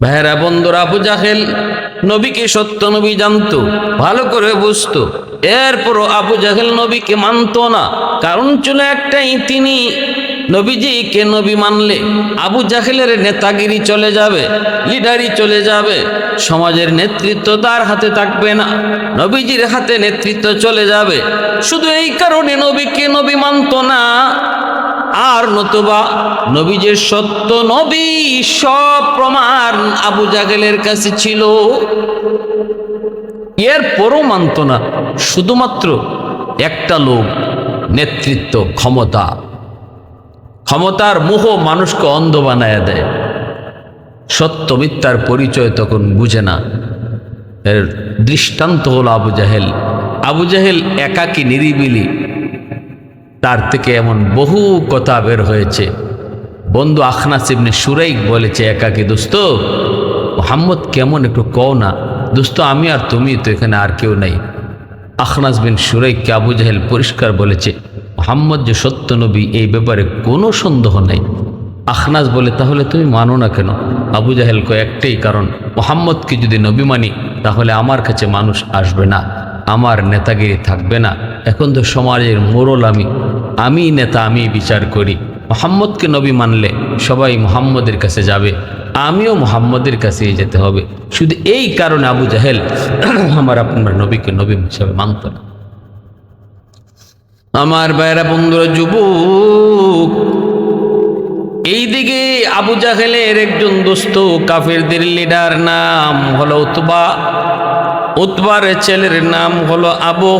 ভাইরা, বন্ধুরা, আবু জাহেল নবীকে সত্য নবী জানতো, ভালো করে বুঝত। এরপরও আবু জাহেল নবীকে মানত না। কারণ ছিল একটাই, তিনি নবীজিকে নবী মানলে আবু জাহেলের নেতাগিরি চলে যাবে, লিডারি চলে যাবে, সমাজের নেতৃত্ব তার হাতে থাকবে না, নবীজির হাতে নেতৃত্ব চলে যাবে। শুধু এই কারণে নবীকে নবী মানত না। আর নতুবা নবী যে সত্য নবী সব প্রমাণ আবু জাগেলের কাছে ছিল। এর পরও মানত না, শুধুমাত্র একটা লোক, নেতৃত্ব, ক্ষমতা। ক্ষমতার মোহ মানুষকে অন্ধ বানায় দেয়। সত্য মিথ্যার পরিচয় তখন বুঝে না। এর দৃষ্টান্ত হলো আবু জাহেল। আবু জাহেল একাকী নিরিবিলি তার থেকে এমন বহু কথা বের হয়েছে। বন্ধু আখনাস ইবনে সুরাইক বলেছে, একাকি দোস্ত, মোহাম্মদ কেমন একটু কও না। দোস্ত, আমি আর তুমি তো এখানে আর কেউ নাই। আখনাস বিন সুরাইককে আবু জাহেল পরিষ্কার বলেছে, মোহাম্মদ যে সত্য নবী, এই ব্যাপারে কোনো সন্দেহ নেই। আখনাস বলে, তাহলে তুমি মানো না কেন? আবু জাহেল কয়, একটাই কারণ, মোহাম্মদকে যদি নবী মানি, তাহলে আমার কাছে মানুষ আসবে না, আমার নেতাগিরি থাকবে না। এখন তো সমাজের মোরল আমি। আমি নেতা, আমি বিচার করি। মোহাম্মদকে নবী মানলে সবাই মোহাম্মদের কাছে যাবে। আমিও মোহাম্মদের কাছেই যেতে হবে। শুধু এই কারণে আবু জাহেল আমার আপনার নবীকে নবী হিসাবে মানত না। আমার বাইরা বন্ধুরা, যুবক, এইদিকে আবু জাহেলের একজন দোস্ত, কাফেরদের লিডার নাম হলো উতবা। উতবার ছেলের নাম হলো আবু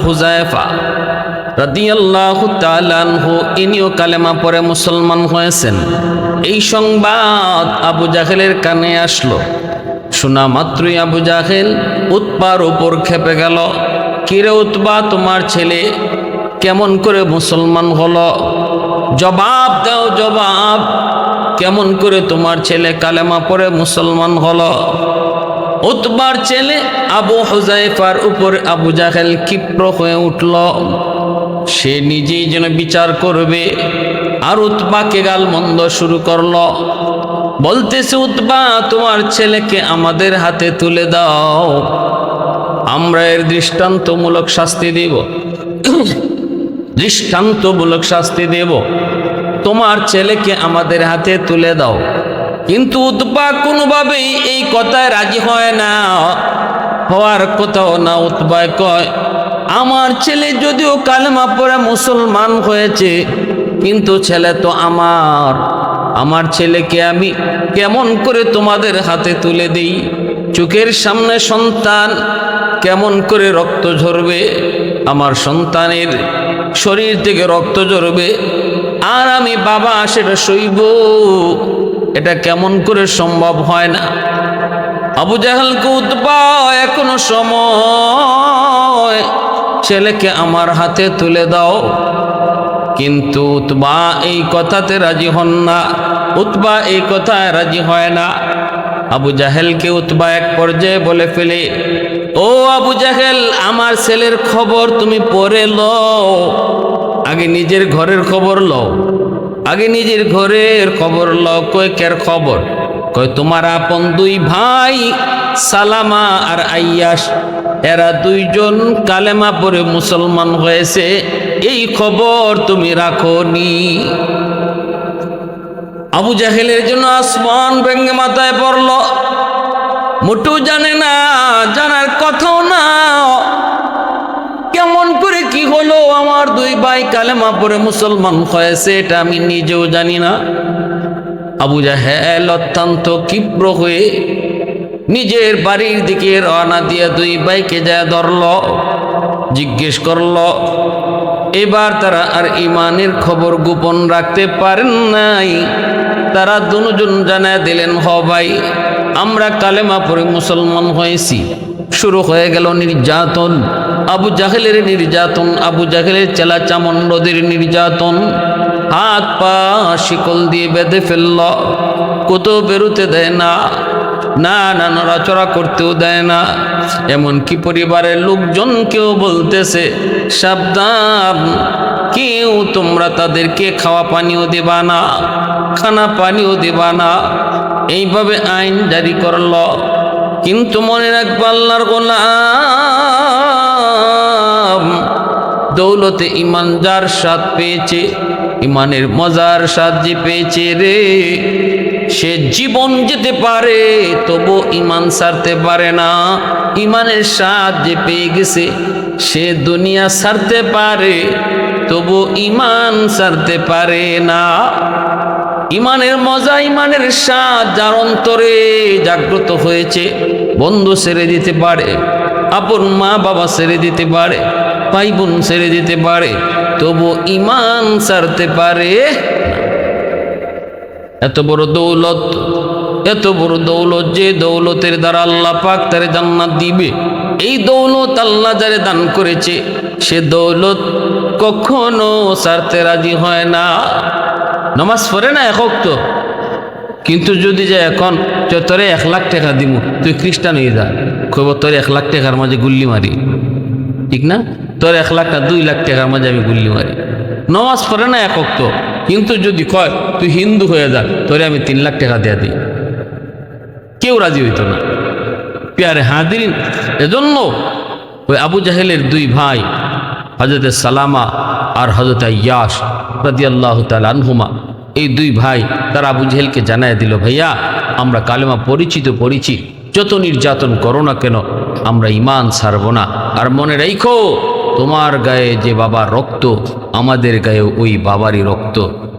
তাআলাহু ইনিও কালেমা পরে মুসলমান হয়েছেন। এই সংবাদ কানে আসলো। উপর গেল। তোমার ছেলে কেমন করে মুসলমান হলো? জবাব দাও, জবাব। কেমন করে তোমার ছেলে কালেমা পরে মুসলমান হলো? উতবার ছেলে আবু হুজাইফার উপর আবু জাহেল ক্ষিপ্র হয়ে উঠল। সে নিজেই যেন বিচার করবে। আর উতবাকে গাল মন্দ শুরু করল। বলতেছে, উতবা, তোমার ছেলেকে আমাদের হাতে তুলে দাও। আমরা এর দৃষ্টান্তমূলক শাস্তি দেব। দৃষ্টান্তমূলক শাস্তি দেব। তোমার ছেলেকে আমাদের হাতে তুলে দাও। কিন্তু উৎপা কোনোভাবেই এই কথায় রাজি হয় না। হওয়ার কথাও না উৎপায় কয়। আমার ছেলে যদিও কালেমা পরে মুসলমান হয়েছে, কিন্তু ছেলে তো আমার। আমার ছেলেকে আমি কেমন করে তোমাদের হাতে তুলে দিই? চোখের সামনে সন্তান কেমন করে রক্ত ঝরবে? আমার সন্তানের শরীর থেকে রক্ত ঝরবে। আর আমি বাবা সেটা সইব। এটা কেমন করে সম্ভব হয় না? আবু জাহালকে উৎপা এখনও সময়। ছেলেকে আমার হাতে তুলে দাও। কিন্তু উতবা এই কথাতে রাজি হন না। উতবা এই কথায় রাজি হয় না। আবু জাহেলকে উতবা এক পর্যায়ে বলে ফেলে, ও আবু জাহেল, আমার ছেলের খবর তুমি পরে লও। আগে নিজের ঘরের খবর লও। আগে নিজের ঘরের খবর লও, কয় কের খবর? কয়, তোমার আপন দুই ভাই, সালামা আর আইয়াস, এরা দুইজন কালেমা পরে মুসলমান হয়েছে। এই খবর তুমি রাখো নি। আবু জাহেলের জন্য আসমান ভেঙ্গে মাথায় পড়ল। মোটু জানে না, জানার কথাও না আমার দুই ভাই কালেমা পরে মুসলমান হয়েছে, এটা আমি নিজেও জানি না। আবু জাহেল অত্যন্ত ক্ষিপ্র হয়ে নিজের বাড়ির দিকে রওনা দিয়ে দুই ভাইকে যা ধরল, জিজ্ঞেস করল, এবার তারা আর ইমানের খবর গোপন রাখতে পারেন নাই? তারা দুজন জানায় দিলেন, হ ভাই, আমরা কালেমা পরে মুসলমান হয়েছি। শুরু হয়ে গেল নির্যাতন। আবু জাহেলের নির্যাতন, আবু জাহেলের চেলা চামণ্ডদের নির্যাতন, হাত পা শিকল দিয়ে বেঁধে ফেলল কোথাও বেরোতে দেয় না না না, নড়াচড়া করতেও দেয় না। এমনকি পরিবারের লোকজন কেউ বলতেছে, সাবধান, কেউ তোমরা তাদেরকে খাওয়া পানিও দেবা না, খানা পানিও দেবা না। এইভাবে আইন জারি করল। কিন্তু মনে রাখব আল্লাহর গোলাম দৌলতে ইমান যার স্বাদ পেয়েছে, ইমানের মজার স্বাদ যে পেয়েছে রে। সে জীবন যেতে পারে, তবু ইমান সারতে পারে না। ইমানের স্বাদ যে পেয়ে গেছে, সে দুনিয়া সারতে পারে, তবু ইমান সারতে পারে না। ইমানের মজা, ইমানের স্বাদ যার অন্তরে জাগ্রত হয়েছে, বন্ধু সেরে দিতে পারে, আপন মা বাবা সেরে দিতে পারে ভাই বোন ছেড়ে দিতে পারে, তবু ইমান ছাড়তে পারে এত বড় দৌলত, এত বড় দৌলত যে দৌলতের দ্বারা আল্লাহ পাক তারে জান্নাত দিবে, এই দৌলত আল্লাহ যারে দান করেছে, সে দৌলত কখনো ছাড়তে রাজি হয় না। নমাজ পড়ে না একক তো কিন্তু যদি যে এখন তোরে এক লাখ টাকা দিব তুই খ্রিস্টান হয়ে যা, কইব তোর এক লাখ টাকার মাঝে গুল্লি মারি। ঠিক না? তোর এক লাখ না দুই লাখ টাকার মাঝে আমি গুল্লি মারি। নমাজ পড়ে না একক তো কিন্তু যদি কয়, তুই হিন্দু হয়ে যা, তোরে আমি তিন লাখ টাকা দেয়া দিই। কেউ রাজি হইতো না। পেয়ারে হাদিন এজন্য ওই আবু জাহেলের দুই ভাই হজরত সালামা আর হজরত ইয়াস রাদি আল্লাহ আনহুমা, এই দুই ভাই তারা আবু জাহেলকে জানায় দিল, ভাইয়া, আমরা কালেমা পরিচিত পরিচি যত নির্যাতন করো না কেন, আমরা ইমান ছাড়ব না। আর মনে রেখো, তোমার গায়ে যে বাবার রক্ত, আমাদের গায়ে ওই বাবারই রক্ত।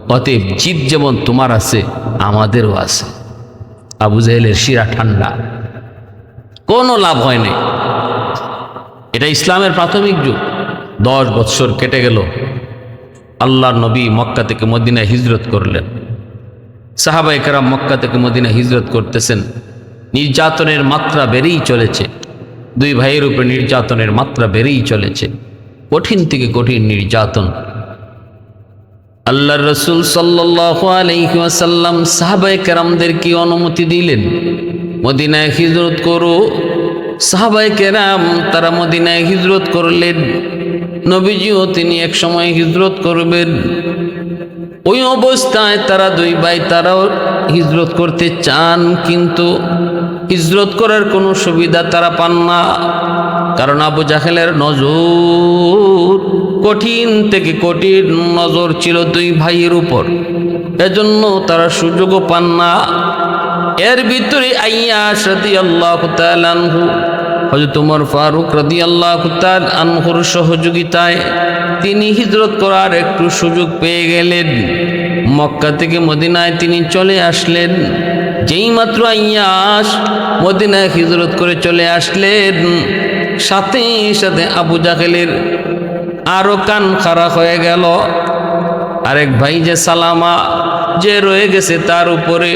অতএব জিদ যেমন তোমার আছে, আমাদেরও আছে। আবু জাহেলের শিরা ঠান্ডা। কোনো লাভ হয়নি এটা ইসলামের প্রাথমিক যুগ। দশ বৎসর কেটে গেল। আল্লাহ নবী মক্কা থেকে মদিনায় হিজরত করলেন। সাহাবা একরাম মক্কা থেকে মদিনা হিজরত করতেছেন। নির্যাতনের মাত্রা বেড়েই চলেছে। দুই ভাইয়ের উপরে নির্যাতনের মাত্রা বেড়েই চলেছে। কঠিন থেকে কঠিন নির্যাতন। আল্লাহ রসুল সাল্লাহ আলহিহাসাল্লাম সাহাবাই কেরামদেরকে অনুমতি দিলেন? মদিনায় হিজরত করো। সাহাবাই কেরাম তারা মদিনায় হিজরত করলেন। নবীজিও তিনি এক সময় হিজরত করবেন। ওই অবস্থায় তারা দুই ভাই তারাও হিজরত করতে চান, কিন্তু হিজরত করার কোনো সুবিধা তারা পান না। কারণ আবু জাহেলের নজর কঠিন থেকে কঠিন নজর ছিল দুই ভাইয়ের উপর। এজন্য তারা সুযোগও পান না। এর ভিতরে আইয়া সাদি আল্লাহ তালানহু হজরত উমর ফারুক রাদি আল্লাহ আনহুর সহযোগিতায় তিনি হিজরত করার একটু সুযোগ পেয়ে গেলেন। মক্কা থেকে মদিনায় তিনি চলে আসলেন। যেই মাত্র আইয়া আইয়াস মদিনায় হিজরত করে চলে আসলেন। সাথে সাথে আবু জাহেলের আরও কান খারাপ হয়ে গেল। আরেক ভাই যে সালামা যে রয়ে গেছে তার উপরে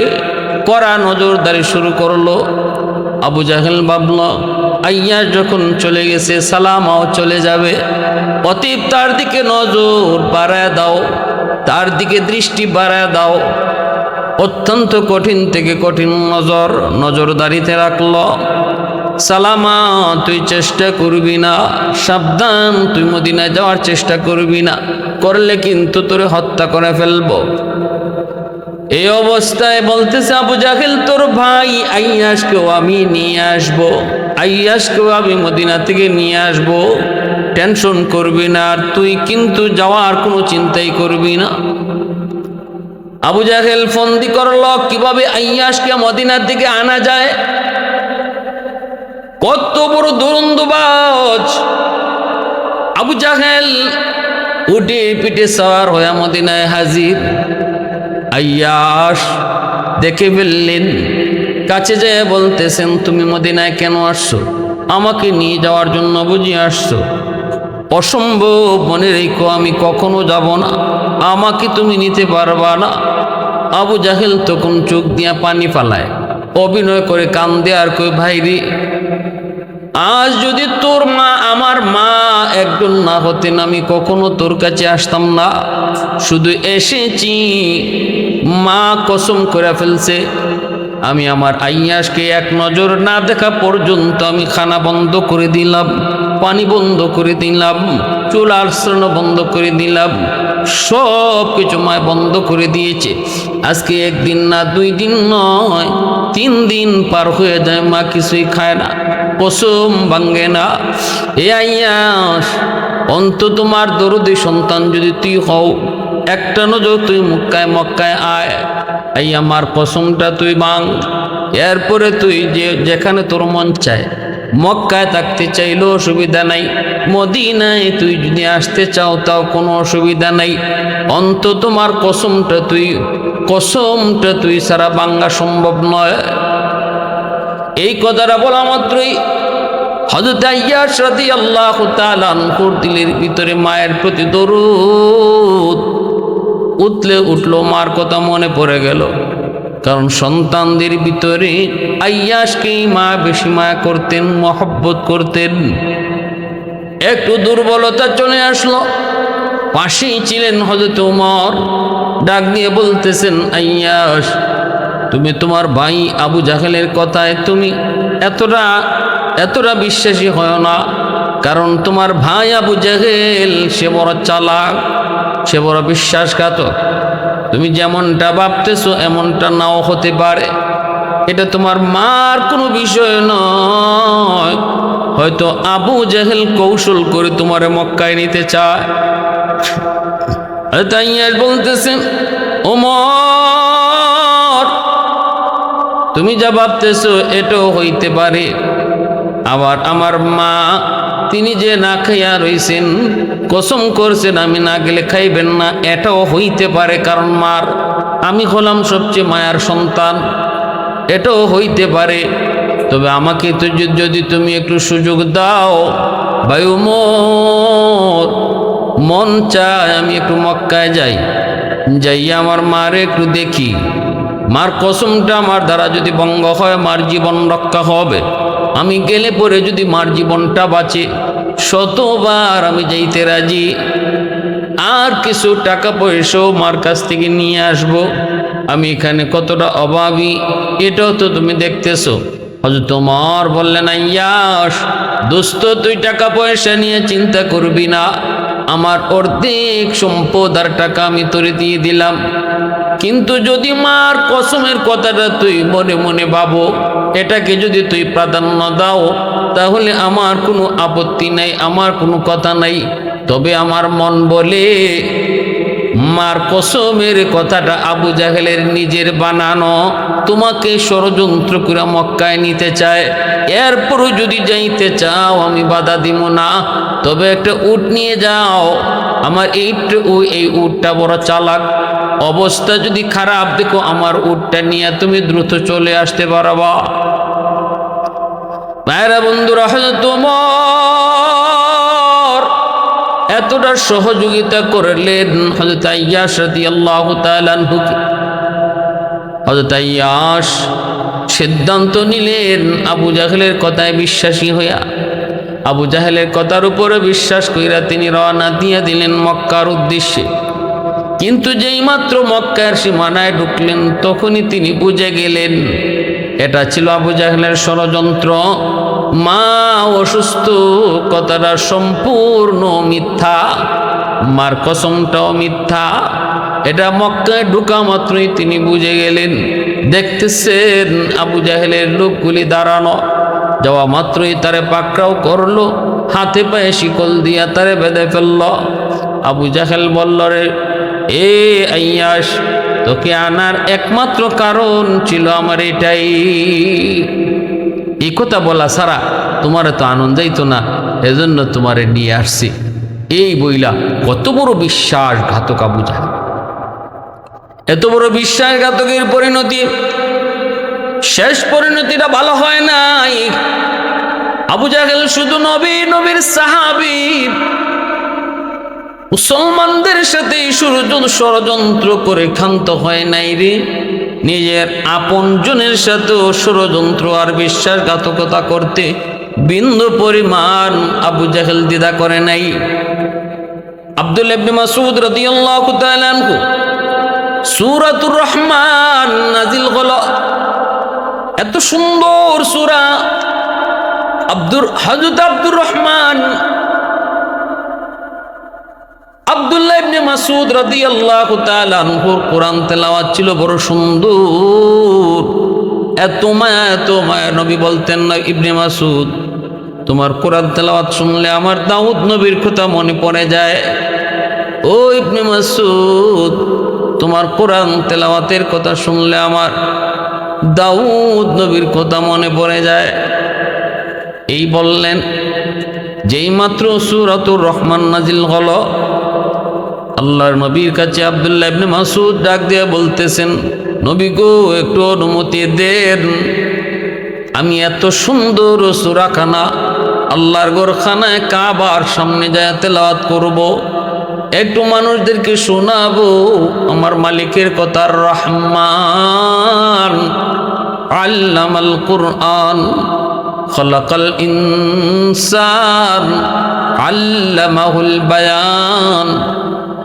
কড়া নজরদারি শুরু করল। আবু জাহেল ভাবল, আইয়া যখন চলে গেছে, সালামাও চলে যাবে। অতীব তার দিকে নজর বাড়ায় দাও, তার দিকে দৃষ্টি বাড়ায় দাও। অত্যন্ত কঠিন থেকে কঠিন নজর নজরদারিতে রাখল। সালামা, তুই চেষ্টা করবি না, সাবধান, তুই মদিনায় যাওয়ার চেষ্টা করবি না, করলে কিন্তু তোরে হত্যা করে ফেলব। এই অবস্থায় বলতেছে, আবু জাহেল, তোর ভাই আইয়াসকেও আমি নিয়ে আসব আইয়াসকেও আমি মদিনা থেকে নিয়ে আসব। টেনশন করবি না, আর তুই কিন্তু যাওয়ার কোনো চিন্তাই করবি না। আবু জাহেল ফন্দি করল, কীভাবে আইয়াসকে মদিনার দিকে আনা যায়? কত বড় দুরন্দবাজ। আবু জাহেল উঠে পিঠে সওয়ার হয়ে মদিনায় হাজির। আয়াস দেখে ফেললেন, কাছে যেয়ে বলতেছেন, তুমি মদিনায় কেন আসছো? আমাকে নিয়ে যাওয়ার জন্য বুঝিয়ে আসছো। অসম্ভব মনে রেখো, আমি কখনো যাব না। আমাকে তুমি নিতে পারবা না। আবু জাহেল তখন চোখ দিয়া পানি পালায় অভিনয় করে কান্দে আর কই ভাইরি আজ যদি তোর মা আমার মা একজন না হতেন, আমি কখনো তোর কাছে আসতাম না। শুধু এসেছি, মা কসম করে ফেলছে। আমি আমার আইয়াসকে এক নজর না দেখা পর্যন্ত আমি খানা বন্ধ করে দিলাম। পানি বন্ধ করে দিলাম, চুল আশ্রণ বন্ধ করে দিলাম, সব কিছু মায় বন্ধ করে দিয়েছে। আজকে একদিন না, দুই দিন নয়, তিন দিন পার হয়ে যায়, মা কিছুই খায় না, পশম ভাঙ্গে না। এ আইয়াস অন্ত তোমার দরদি সন্তান যদি তুই হও, একটা নজর তুই মক্কায় মক্কায় আয়। এই আমার কসমটা তুই বাং এরপরে তুই যে, যেখানে তোর মন চায় মক্কায় থাকতে চাইলেও অসুবিধা নাই। মদিনায় তুই যদি আসতে চাও, তাও কোনো অসুবিধা নাই। অন্ত তোমার কসমটা তুই কসমটা তুই সারা বাঙ্গা সম্ভব নয়। এই কথাটা বলা মাত্রই হজরত আইয়াস রাদি আল্লাহ তালানপুর দিলের ভিতরে মায়ের প্রতি দরুদ। উতলে উঠল, মার কথা মনে পড়ে গেল। কারণ সন্তানদের ভিতরে আইয়াসকেই মা বেশি মায়া করতেন, মহব্বত করতেন। একটু দুর্বলতা চলে আসলো। পাশেই ছিলেন হজরত উমর। ডাক দিয়ে বলতেছেন আইয়াস তুমি তোমার ভাই আবু জাহেলের কথায় তুমি এতটা এতটা বিশ্বাসী হয় না। কারণ তোমার ভাই আবু জাহেল, সে বড় চালাক, সে বড় বিশ্বাসঘাতক। তুমি যেমনটা ভাবতেছো, এমনটা নাও হতে পারে। এটা তোমার মার কোনো বিষয় নয়। হয়তো আবু জাহেল কৌশল করে তোমারে মক্কায় নিতে চায়। তাই বলতেছেন, ওমর, তুমি যা ভাবতেছো, এটাও হইতে পারে। আবার আমার মা তিনি যে না খাইয়া রইছেন, কসম করছেন, আমি না গেলে খাইবেন না, এটাও হইতে পারে কারণ মার। আমি হলাম সবচেয়ে মায়ার সন্তান, এটাও হইতে পারে। তবে আমাকে তো যদি তুমি একটু সুযোগ দাও বায়ু মোর মন চায় আমি একটু মক্কায় যাই। যাই আমার মারে একটু দেখি। মার কসমটা আমার দ্বারা যদি ভঙ্গ হয়, মার জীবন রক্ষা হবে। আমি গেলে পরে যদি মার জীবনটা বাঁচে, শতবার আমি যাইতে রাজি। আর কিছু টাকা পয়সাও মার কাছ থেকে নিয়ে আসব। আমি এখানে কতটা অভাবী, এটাও তো তুমি দেখতেছো। হয়তো তোমার বললেন ইয়াস দোস্ত, তুই টাকা পয়সা নিয়ে চিন্তা করবি না। আমার অর্ধেক সম্পদ আর টাকা আমি তোরে দিয়ে দিলাম। কিন্তু যদি মার কসমের কথাটা তুই মনে মনে ভাবো, এটাকে যদি তুই প্রাধান্য দাও, তাহলে আমার কোনো আপত্তি নাই, আমার কোনো কথা নাই। তবে আমার মন বলে মার কসমের কথাটা আবু জাহেলের নিজের বানানো তোমাকে ষড়যন্ত্র করে মক্কায় নিতে চায়। এরপরও যদি যাইতে চাও, আমি বাধা দিব না। তবে একটা উট নিয়ে যাও। আমার এইট, এই উটটা বড় চালাক। অবস্থা যদি খারাপ, দেখো আমার উটটা নিয়ে তুমি দ্রুত চলে আসতে পারবা। ভাইরা বন্ধুরা হয়তো তোমার এতটা সহযোগিতা করলেন হজরত আইয়াস রাদিয়াল্লাহু তাআলা আনহুকে। হজরত আইয়াস সিদ্ধান্ত নিলেন আবু জাহেলের কথায় বিশ্বাসী হইয়া। আবু জাহেলের কথার উপরে বিশ্বাস কইরা তিনি রওনা দিয়ে দিলেন মক্কার উদ্দেশ্যে। কিন্তু যেই মাত্র মক্কার সীমানায় ঢুকলেন তখনই তিনি বুঝে গেলেন, এটা ছিল আবু জাহেলের ষড়যন্ত্র। মা অসুস্থ, কথাটা সম্পূর্ণ মিথ্যা। মার কসমটাও মিথ্যা। এটা মক্কায় ঢুকা মাত্রই তিনি বুঝে গেলেন, দেখতেছেন আবু জাহেলের লোকগুলি দাঁড়ানো। যাওয়া মাত্রই তারে পাকড়াও করল, হাতে পায়ে শিকল দিয়া তারে বেঁধে ফেলল। আবু জাহেল বলল রে, এ আইয়াস তোকে আনার একমাত্র কারণ ছিল আমার এটাই। এই কথা বলা সারা তোমার তো আনন্দাই তো না, এজন্য তোমারে নিয়ে আসছি। এই বইলা কত বড় বিশ্বাসঘাতক জাহেল এত বড় বিশ্বাসঘাতকের পরিণতি, শেষ পরিণতিটা ভালো হয় নাই। আবু জাহেল শুধু নবী, নবীর সাহাবি। মুসলমানদের সাথে ষড়যন্ত্র করে ক্ষান্ত হয় নাই রে। নিজের আপনজনের সাথেও ষড়যন্ত্র আর বিশ্বাসঘাতকতা করতে বিন্দু পরিমাণ আবু জাহেল দিদা করে নাই। আব্দুল মাসউদ রাদিয়াল্লাহু সূরাতুর রহমান নাজিল হলো। এত সুন্দর সূরা। আব্দুর হজরত আব্দুর রহমান আব্দুল্লাহ ইবনে মাসুদ কোরআন তেলাওয়াত ছিল বড় এত মায়া এত মায়া, নবী বলতেন ইবনে মাসুদ তোমার কোরআন তেলাওয়াত শুনলে আমার দাউদ নবীর কথা মনে পড়ে যায়। ও ইবনে মাসুদ তোমার কোরআন তেলাওয়াতের কথা শুনলে আমার দাউদ নবীর কথা মনে পড়ে যায়। এই বললেন যেই মাত্র সুরাতুর রহমান নাজিল হলো আল্লাহর নবীর কাছে আবদুল্লাহ ইবনে মাসুদ ডাক দিয়ে বলতেছেন, নবী গো, একটু অনুমতি দেন। আমি এত সুন্দর সুরাখানা আল্লাহর গোরখানায় কাবার সামনে যায় তেলাওয়াত করব। একটু মানুষদেরকে শোনাবো, আমার মালিকের কথা রহমান। আল্লামাল কুরআন, খলাকাল ইনসান, আল্লামাহুল বায়ান।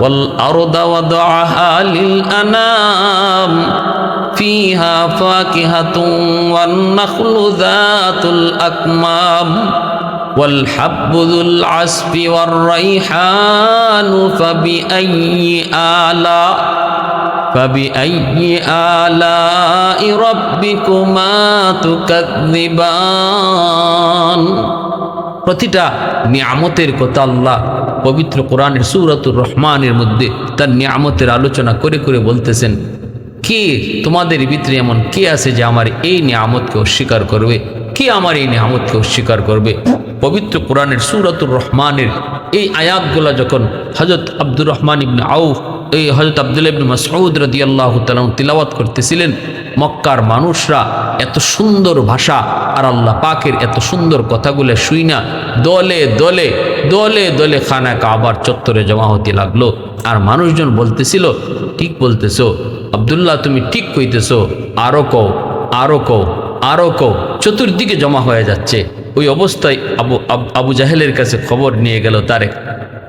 والأرض وضعها للأنام فيها فاكهة والنخل ذات الأكمام والحب ذو العصف والريحان فبأي آلاء فبأي آلاء ربكما تكذبان؟ প্রতিটা নিয়ামতের কথা আল্লাহ পবিত্র কোরআনের সুরাতুর রহমানের মধ্যে তার নিয়ামতের আলোচনা করে করে বলতেছেন, কে তোমাদের ভিতরে এমন কে আছে যে আমার এই নিয়ামতকে অস্বীকার করবে? কে আমার এই নিয়ামতকে অস্বীকার করবে? পবিত্র কোরআনের সুরাতুর রহমানের এই আয়াতগুলা যখন হজরত আব্দুর রহমান ইবনে আউফ এই হজরত আব্দুল ইবনে মাসউদ রাদিয়াল্লাহু তাআলা তিলাওয়াত করতেছিলেন, মক্কার মানুষরা এত সুন্দর ভাষা আর আল্লাহ পাকের এত সুন্দর কথাগুলো শুই না দলে দলে দলে দলে খানা কাবার চত্বরে জমা হতে লাগল। আর মানুষজন বলতেছিল, ঠিক বলতেছো, আবদুল্লাহ তুমি ঠিক কইতেছ আরও কও, আরও কও আরও কও, চতুর্দিকে জমা হয়ে যাচ্ছে। ওই অবস্থায় আবু, আব- জাহেলের কাছে খবর নিয়ে গেল তার এক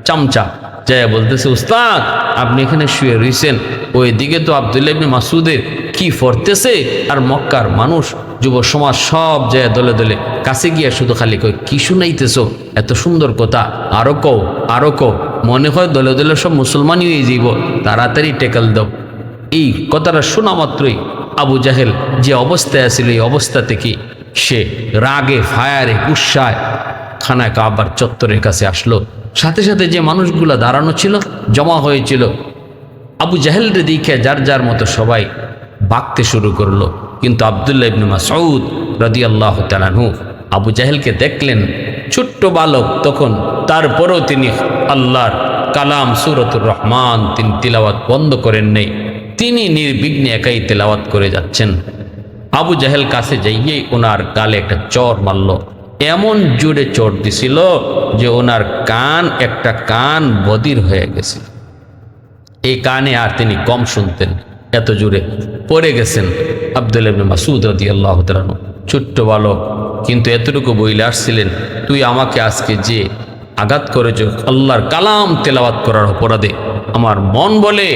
চামচা। যায় বলতেছে, উস্তাদ, আপনি এখানে শুয়ে রইছেন। ওই দিকে তো আবদুল্লাহ মাসুদের কি ফরতেছে? আর মক্কার মানুষ, যুব সমাজ সব যায় দলে দলে কাছে গিয়া শুধু খালি কই কি শুনাইতেছো? এত সুন্দর কথা। আরও কও আরও কও। মনে হয় দলে দলে সব মুসলমানই হয়ে যাইব। তাড়াতাড়ি টেকাল দাও। এই কথাটা শোনা মাত্রই আবু জাহেল যে অবস্থায় আছিল, এই অবস্থা থেকে সে রাগে ফায়ারে উৎসায় খানায় কাবার চত্বরের কাছে আসলো। সাথে সাথে যে মানুষগুলো দাঁড়ানো ছিল, জমা হয়েছিল, আবু জাহেলরে দেখে যার যার মতো সবাই বাঁকতে শুরু করল। কিন্তু আবদুল্লাহ ইবনে মাসউদ রাদিয়াল্লাহু তাআলাহু আবু জাহেলকে দেখলেন, ছোট্ট বালক, তখন তারপরেও তিনি আল্লাহর কালাম সুরতুর রহমান তিনি তিলাওয়াত বন্ধ করেন নেই। তিনি নির্বিঘ্নে একাই তেলাওয়াত করে যাচ্ছেন। আবু জাহেল কাছে যাইয়েই ওনার গালে একটা চর মারল। এমন জোরে চর দিছিল যে ওনার কান, একটা কান বদির হয়ে গেছিল। এই কানে আর তিনি কম শুনতেন এত জোরে পড়ে গেছেন আব্দুল মাসুদ রদি আল্লাহ ছোট্ট বালক, কিন্তু এতটুকু বইলে আসছিলেন, তুই আমাকে আজকে যে আঘাত করেছ, আল্লাহর কালাম তেলাওয়াত করার অপরাধে আমার মন বলে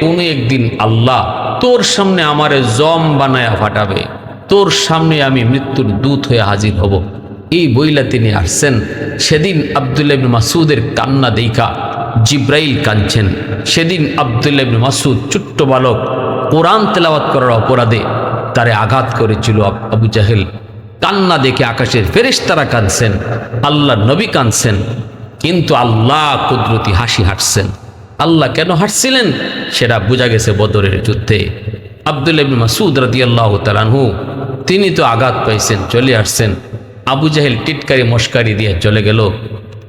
কোনো একদিন আল্লাহ তোর সামনে আমারে জম বানায়া ফাটাবে তোর সামনে আমি মৃত্যুর দূত হয়ে হাজির হব। এই বইলা তিনি আসছেন। সেদিন আবদুল্লাহ ইবনে মাসুদের কান্না দেখা, জিব্রাইল কাঁদছেন। সেদিন আবদুল্লাহ মাসুদ ছোট্ট বালক, কোরআন তেলাওয়াত করার অপরাধে তারে আঘাত করেছিল আবু জাহেল। কান্না দেখে আকাশের ফেরেশতারা কাঁদছেন আল্লাহ নবী কাঁদছেন, কিন্তু আল্লাহ কুদরতি হাসি হাঁটছেন আল্লাহ কেন হাঁটছিলেন সেটা বোঝা গেছে বদরের যুদ্ধে। আবদুল্লাহ ইবনে মাসুদ রাদিয়াল্লাহু তাআলাহু তিনি তো আঘাত পাইছেন, চলে আসছেন। আবু জাহেল টিটকারি মস্কারি দিয়ে চলে গেল।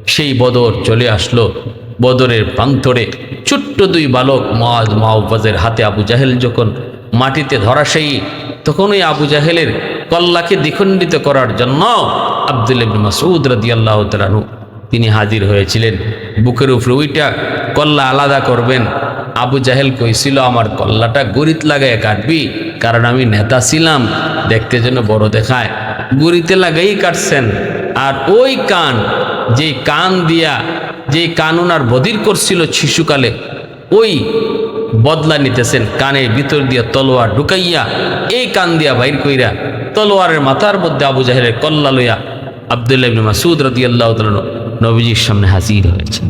সেই বদর চলে আসলো। বদরের প্রান্তরে ছোট্ট দুই বালক মহাজ মাহবাজের হাতে আবু জাহেল যখন মাটিতে ধরাশায়ী তখন ওই আবু জাহেলের কল্লাকে দ্বিখণ্ডিত করার জন্য আবদুল ইবনে মাসউদ রাদিয়াল্লাহু তাআলাহু তিনি হাজির হয়েছিলেন। বুকের উপরে ওইটা কল্লা আলাদা করবেন। আবু জাহেল কইছিল, আমার কল্লাটা গরিত লাগায় কাটবি, কারণ আমি নেতা ছিলাম, দেখতে যেন বড় দেখায়। গুড়িতে লাগাই কাটছেন। আর ওই কান যে কান দিয়া যে কান ওনার বধির করছিল শিশুকালে, ওই বদলা নিতেছেন কানের ভিতর দিয়া তলোয়ার ঢুকাইয়া, এই কান দিয়া বাইর কইরা তলোয়ারের মাথার মধ্যে আবু জাহেলের কল্লা লইয়া আবদুল্লাহ ইবনে মাসুদ রাদিয়াল্লাহু তাআলা নবীজির সামনে হাজির হয়েছেন।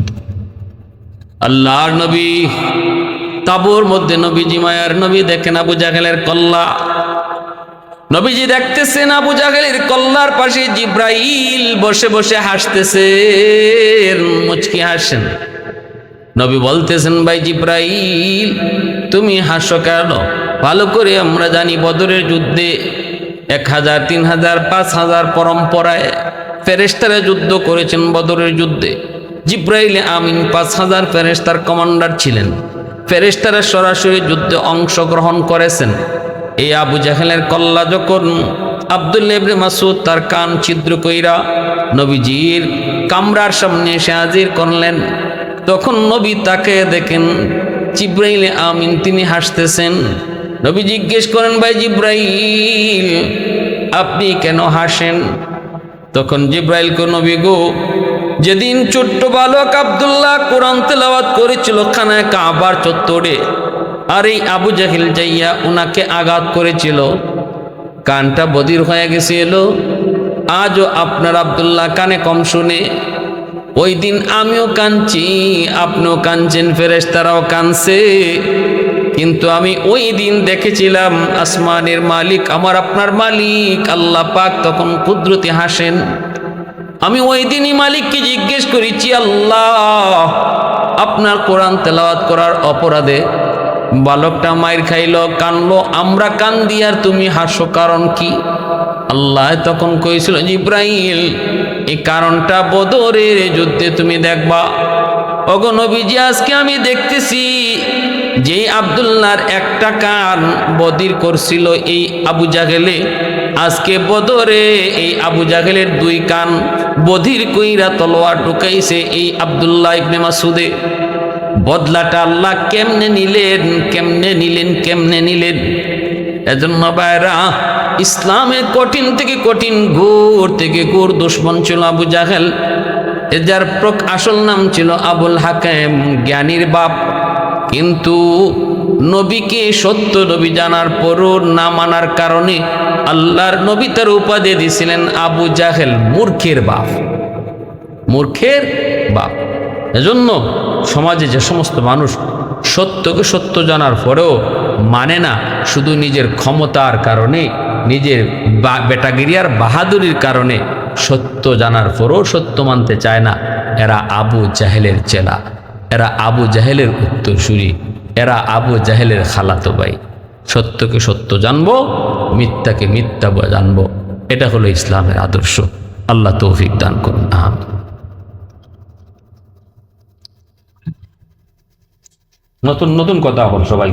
আল্লাহর নবী, তাবুর মধ্যে নবীজি মায়ার নবী দেখেন আবু জাহেলের কল্লা। নবীজি দেখতেছেন আবু জাহেলের কল্লার পাশে জিব্রাইল বসে বসে হাসতেছে মুচকি হাসেন। নবী বলতেছেন, ভাই জিব্রাইল, তুমি হাসো কেন? ভালো করে আমরা জানি বদরের যুদ্ধে এক হাজার, তিন হাজার, পাঁচ হাজার পরম্পরায় ফেরেস্তারা যুদ্ধ করেছেন বদরের যুদ্ধে। জিব্রাইল আমিন পাঁচ হাজার ফেরেস্তার কমান্ডার ছিলেন। ফেরেস্তারা সরাসরি যুদ্ধে অংশগ্রহণ করেছেন। এই আবু জাহেলের কল্লা যখন আবদুল্লা মাসুদ তার কান ছিদ্র কইরা নবীজির কামরার সামনে এসে হাজির করলেন, তখন নবী তাকে দেখেন, জিব্রাইল আমিন, তিনি হাসতেছেন। নবী জিজ্ঞেস করেন, ভাই জিব্রাইল, আপনি কেন হাসেন? তখন জিব্রাইল কো নবী গো, যেদিন ছোট্ট বালক আবদুল্লাহ কোরআন তেলাওয়াত করেছিল, খানায় কাবার চত্বরে আর এই আবু জাহিল যাইয়া ওনাকে আঘাত করেছিল। কানটা বদির হয়ে গেছিল আজও আপনার আবদুল্লাহ কানে কম শুনে, ওই দিন আমিও কাঁদছি, আপনিও কাঁদছেন, ফেরেশতারাও কাঁদছে। কিন্তু আমি ওই দিন দেখেছিলাম আসমানের মালিক, আমার আপনার মালিক, আল্লাহ পাক তখন কুদরতি হাসেন। আমি ওই দিনই মালিককে জিজ্ঞেস করেছি, আল্লাহ, আপনার কোরআন তেলাওয়াত করার অপরাধে বালকটা মায়ের খাইল, কানলো, আমরা কান্দি আর তুমি হাসো, কারণ কি? আল্লাহ তখন কইছিল, জিব্রাইল, এই কারণটা বদরের যুদ্ধে তুমি দেখবা। ওগো নবীজি, আজকে আমি দেখতেছি, যেই আবদুল্লাহর একটা কান বদির করছিল এই আবু জাগেলে আজকে বদরে এই আবু জাগেলের দুই কান বধির কইরা তলোয়ার ঢুকাইছে এই আবদুল্লাহ ইবনে মাসুদে। বদলাটা আল্লাহ কেমনে নিলেন কেমনে নিলেন কেমনে নিলেন? এজন্য বাইরা ইসলামের কঠিন থেকে কঠিন ঘোর থেকে ঘোর দুশ্মন ছিল আবু জাহেল। এ যার আসল নাম ছিল আবুল হাকেম, জ্ঞানীর বাপ। কিন্তু নবীকে সত্য নবী জানার পরও না মানার কারণে আল্লাহর নবী তার উপাধি দিয়েছিলেন আবু জাহেল, মূর্খের বাপ। মূর্খের বাপ। এজন্য সমাজে যে সমস্ত মানুষ সত্যকে সত্য জানার পরেও মানে না, শুধু নিজের ক্ষমতার কারণে, নিজের বা- বেটাগিরি আর বাহাদুরির কারণে সত্য জানার পরেও সত্য মানতে চায় না। এরা আবু জাহেলের চেলা, এরা আবু জাহেলের উত্তরসূরি, এরা আবু জাহেলের খালাতো ভাই সত্যকে সত্য জানব, মিথ্যাকে মিথ্যা জানব। এটা হলো ইসলামের আদর্শ। আল্লাহ তৌফিক দান করুন। আমিন। নতুন নতুন কথা হল সবাই